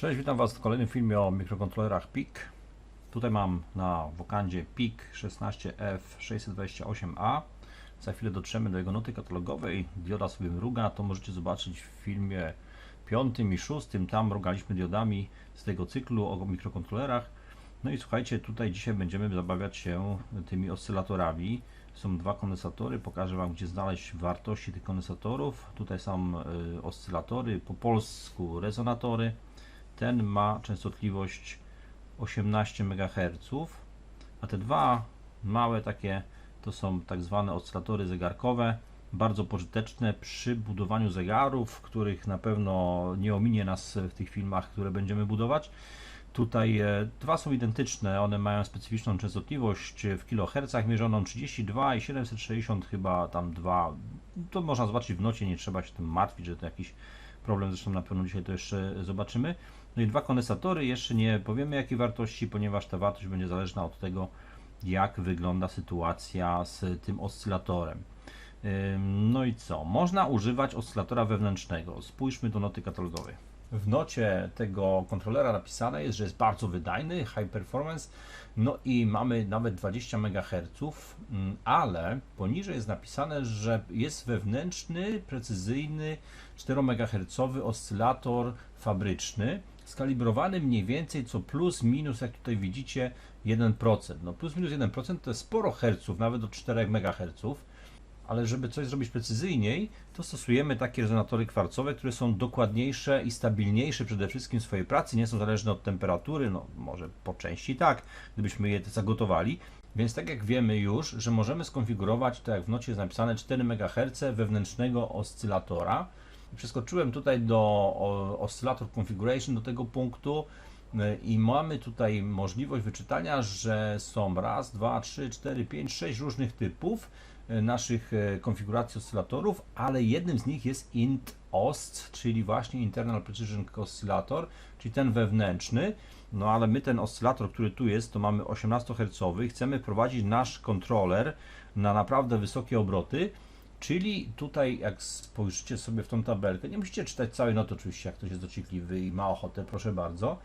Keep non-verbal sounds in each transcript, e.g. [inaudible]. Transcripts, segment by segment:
Cześć, witam Was w kolejnym filmie o mikrokontrolerach PIC. Tutaj mam na wokandzie PIC 16F628A. Za chwilę dotrzemy do jego noty katalogowej. Dioda sobie mruga, to możecie zobaczyć w filmie piątym i szóstym. Tam mrugaliśmy diodami z tego cyklu o mikrokontrolerach. No i słuchajcie, tutaj dzisiaj będziemy zabawiać się tymi oscylatorami. Są dwa kondensatory, pokażę Wam gdzie znaleźć wartości tych kondensatorów. Tutaj są y, oscylatory, po polsku rezonatory. Ten ma częstotliwość 18 MHz, a te dwa małe takie to są tak zwane oscylatory zegarkowe, bardzo pożyteczne przy budowaniu zegarów, których na pewno nie ominie nas w tych filmach, które będziemy budować. Tutaj e, dwa są identyczne, one mają specyficzną częstotliwość w kilohercach mierzoną 32 i 760 chyba tam 2. To można zobaczyć w nocie, nie trzeba się tym martwić, że to jakiś problem, zresztą na pewno dzisiaj to jeszcze zobaczymy. No i dwa kondensatory, jeszcze nie powiemy jakiej wartości, ponieważ ta wartość będzie zależna od tego, jak wygląda sytuacja z tym oscylatorem. No i co? Można używać oscylatora wewnętrznego. Spójrzmy do noty katalogowej. W nocie tego kontrolera napisane jest, że jest bardzo wydajny, high performance, no i mamy nawet 20 MHz, mm, ale poniżej jest napisane, że jest wewnętrzny, precyzyjny 4 MHz oscylator fabryczny, skalibrowany mniej więcej co plus minus, jak tutaj widzicie, 1%. No plus minus 1% to jest sporo herców, nawet do 4 MHz ale żeby coś zrobić precyzyjniej, to stosujemy takie rezonatory kwarcowe, które są dokładniejsze i stabilniejsze przede wszystkim w swojej pracy, nie są zależne od temperatury, no może po części tak, gdybyśmy je zagotowali. Więc tak jak wiemy już, że możemy skonfigurować, tak jak w nocie jest napisane, 4 MHz wewnętrznego oscylatora. Przeskoczyłem tutaj do o, oscylator configuration, do tego punktu y, i mamy tutaj możliwość wyczytania, że są raz, dwa, trzy, cztery, pięć, sześć różnych typów e, naszych e, konfiguracji oscylatorów, ale jednym z nich jest int ost, czyli właśnie internal precision oscylator, czyli ten wewnętrzny. No ale my ten oscylator, który tu jest, to mamy 18 Hz, chcemy prowadzić nasz kontroler na naprawdę wysokie obroty. Czyli tutaj, jak spojrzycie sobie w tą tabelkę, nie musicie czytać całej noty, oczywiście, jak ktoś jest dociekliwy i ma ochotę, proszę bardzo,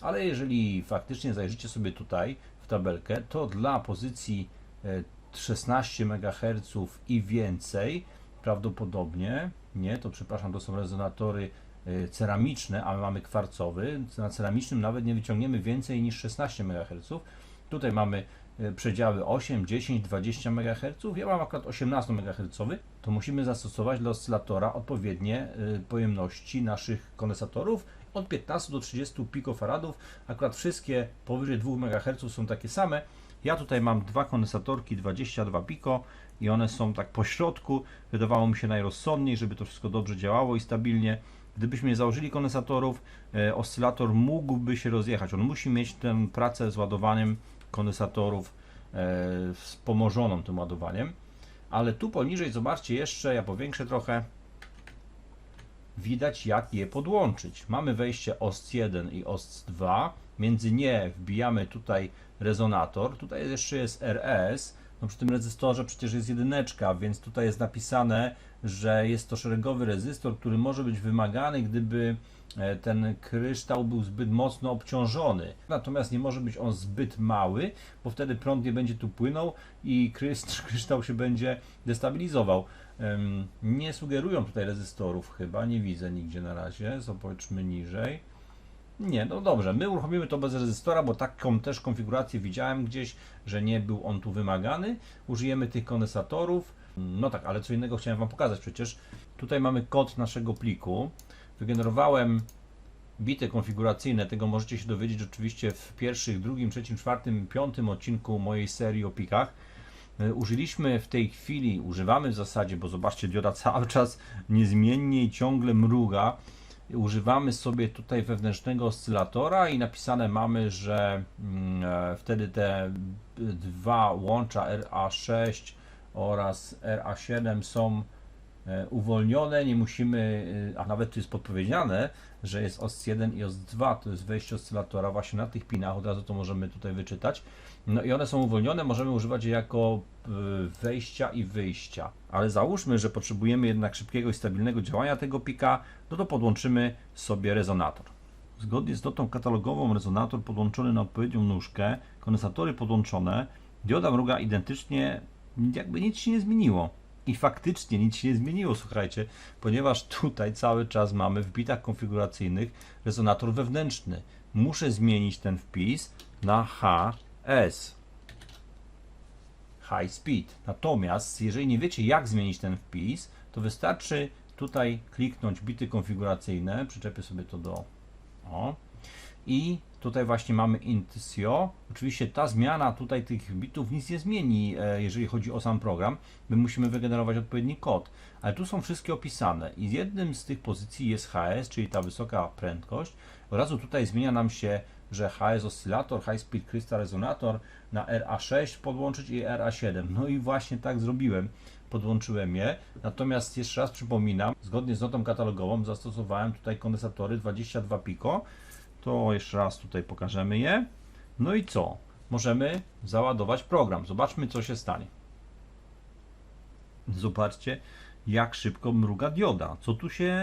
ale jeżeli faktycznie zajrzycie sobie tutaj w tabelkę, to dla pozycji e, 16 MHz i więcej, prawdopodobnie, nie, to przepraszam, to są rezonatory e, ceramiczne, a my mamy kwarcowy, na ceramicznym nawet nie wyciągniemy więcej niż 16 MHz. Tutaj mamy e, przedziały 8, 10, 20 MHz. Ja mam akurat 18 MHz. To musimy zastosować dla oscylatora odpowiednie e, pojemności naszych kondensatorów od 15 do 30 pikofaradów. Akurat wszystkie powyżej 2 MHz są takie same. Ja tutaj mam dwa kondensatorki 22 piko i one są tak po środku. Wydawało mi się najrozsądniej, żeby to wszystko dobrze działało i stabilnie. Gdybyśmy nie założyli kondensatorów, e, oscylator mógłby się rozjechać. On musi mieć tę pracę z ładowaniem kondensatorów e, wspomożoną tym ładowaniem. Ale tu poniżej, zobaczcie jeszcze, ja powiększę trochę, widać jak je podłączyć. Mamy wejście OSC1 i OSC2. Między nie wbijamy tutaj rezonator. Tutaj jeszcze jest RS. No przy tym rezystorze przecież jest jedyneczka, więc tutaj jest napisane, że jest to szeregowy rezystor, który może być wymagany, gdyby e, ten kryształ był zbyt mocno obciążony. Natomiast nie może być on zbyt mały, bo wtedy prąd nie będzie tu płynął i [laughs] kryształ się będzie destabilizował. Nie sugerują tutaj rezystorów chyba, nie widzę nigdzie na razie. Zobaczmy niżej. Nie, no dobrze, my uruchomimy to bez rezystora, bo taką też konfigurację widziałem gdzieś, że nie był on tu wymagany. Użyjemy tych kondensatorów. No tak, ale co innego chciałem Wam pokazać przecież. Tutaj mamy kod naszego pliku. Wygenerowałem bity konfiguracyjne. Tego możecie się dowiedzieć oczywiście w pierwszych, drugim, trzecim, czwartym, piątym odcinku mojej serii o pikach. E, Użyliśmy w tej chwili, używamy w zasadzie, bo zobaczcie, dioda cały czas niezmiennie i ciągle mruga. Używamy sobie tutaj wewnętrznego oscylatora i napisane mamy, że mm, e, wtedy te dwa łącza RA6 oraz RA7 są uwolnione, nie musimy, e, a nawet tu jest podpowiedziane, że jest OS1 i OS2, to jest wejście oscylatora właśnie na tych pinach, od razu to możemy tutaj wyczytać. No i one są uwolnione, możemy używać je jako e, wejścia i wyjścia. Ale załóżmy, że potrzebujemy jednak szybkiego i stabilnego działania tego pika, no to podłączymy sobie rezonator. Zgodnie z notą katalogową rezonator podłączony na odpowiednią nóżkę, kondensatory podłączone, dioda mruga identycznie, jakby nic się nie zmieniło. I faktycznie nic się nie zmieniło, słuchajcie, ponieważ tutaj cały czas mamy w bitach konfiguracyjnych rezonator wewnętrzny. Muszę zmienić ten wpis na HS. High Speed. Natomiast, jeżeli nie wiecie, jak zmienić ten wpis, to wystarczy tutaj kliknąć bity konfiguracyjne. Przyczepię sobie to do. O. I tutaj właśnie mamy Intisio. Oczywiście ta zmiana tutaj tych bitów nic nie zmieni, e, jeżeli chodzi o sam program. My musimy wygenerować odpowiedni kod. Ale tu są wszystkie opisane. I jednym z tych pozycji jest HS, czyli ta wysoka prędkość. Od razu tutaj zmienia nam się że HS oscylator, High Speed Crystal Resonator na RA6 podłączyć i RA7. No i właśnie tak zrobiłem. Podłączyłem je. Natomiast jeszcze raz przypominam, zgodnie z notą katalogową zastosowałem tutaj kondensatory 22 pico. To jeszcze raz tutaj pokażemy je. No i co? Możemy załadować program. Zobaczmy co się stanie. Zobaczcie, jak szybko mruga dioda. Co tu się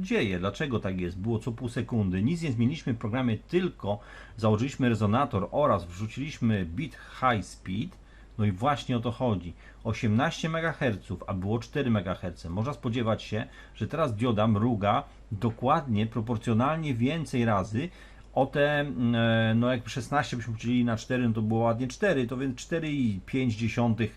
dzieje? Dlaczego tak jest? Było co pół sekundy. Nic nie zmieniliśmy w programie, tylko założyliśmy rezonator oraz wrzuciliśmy bit high speed. No i właśnie o to chodzi. 18 MHz, a było 4 MHz. Można spodziewać się, że teraz dioda mruga dokładnie, proporcjonalnie więcej razy o te, mm, e, no jak 16 byśmy podzielili na 4, no to było ładnie 4, to więc 4,5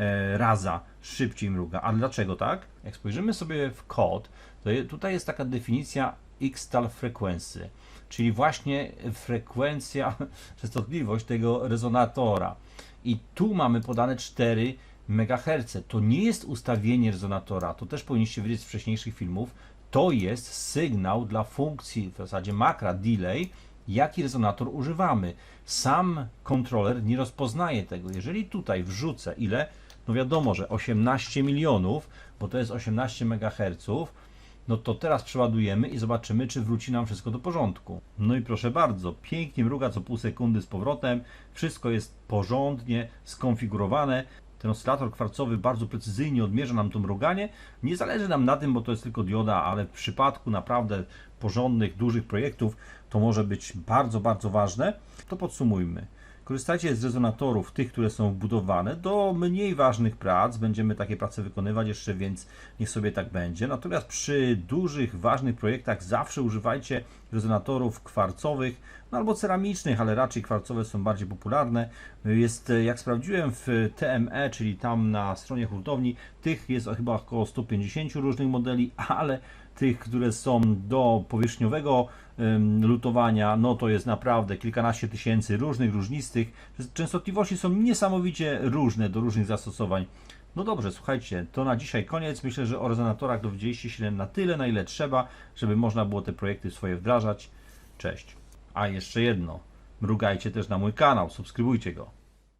E, raza szybciej mruga. A dlaczego tak? Jak spojrzymy sobie w kod, to tutaj jest taka definicja X-tal frequency, czyli właśnie frekwencja, [laughs] częstotliwość tego rezonatora. I tu mamy podane 4 MHz. To nie jest ustawienie rezonatora, to też powinniście wiedzieć z wcześniejszych filmów. To jest sygnał dla funkcji, w zasadzie makra delay, jaki rezonator używamy. Sam kontroler nie rozpoznaje tego. Jeżeli tutaj wrzucę ile no wiadomo, że 18 milionów, bo to jest 18 MHz, no to teraz przeładujemy i zobaczymy, czy wróci nam wszystko do porządku. No i proszę bardzo, pięknie mruga co pół sekundy z powrotem, wszystko jest porządnie skonfigurowane. Ten oscylator kwarcowy bardzo precyzyjnie odmierza nam to mruganie. Nie zależy nam na tym, bo to jest tylko dioda, ale w przypadku naprawdę porządnych, dużych projektów to może być bardzo, bardzo ważne. To podsumujmy. Korzystajcie z rezonatorów, tych, które są wbudowane. Do mniej ważnych prac będziemy takie prace wykonywać jeszcze, więc niech sobie tak będzie. Natomiast przy dużych, ważnych projektach zawsze używajcie rezonatorów kwarcowych no albo ceramicznych, ale raczej kwarcowe są bardziej popularne. Jest, jak sprawdziłem w TME, czyli tam na stronie hurtowni, tych jest chyba około 150 różnych modeli, ale tych, które są do powierzchniowego lutowania, no to jest naprawdę kilkanaście tysięcy różnych, różnistych. Częstotliwości są niesamowicie różne do różnych zastosowań. No dobrze, słuchajcie, to na dzisiaj koniec. Myślę, że o rezonatorach dowiedzieliście się na tyle, na ile trzeba, żeby można było te projekty swoje wdrażać. Cześć. A jeszcze jedno, mrugajcie też na mój kanał, subskrybujcie go.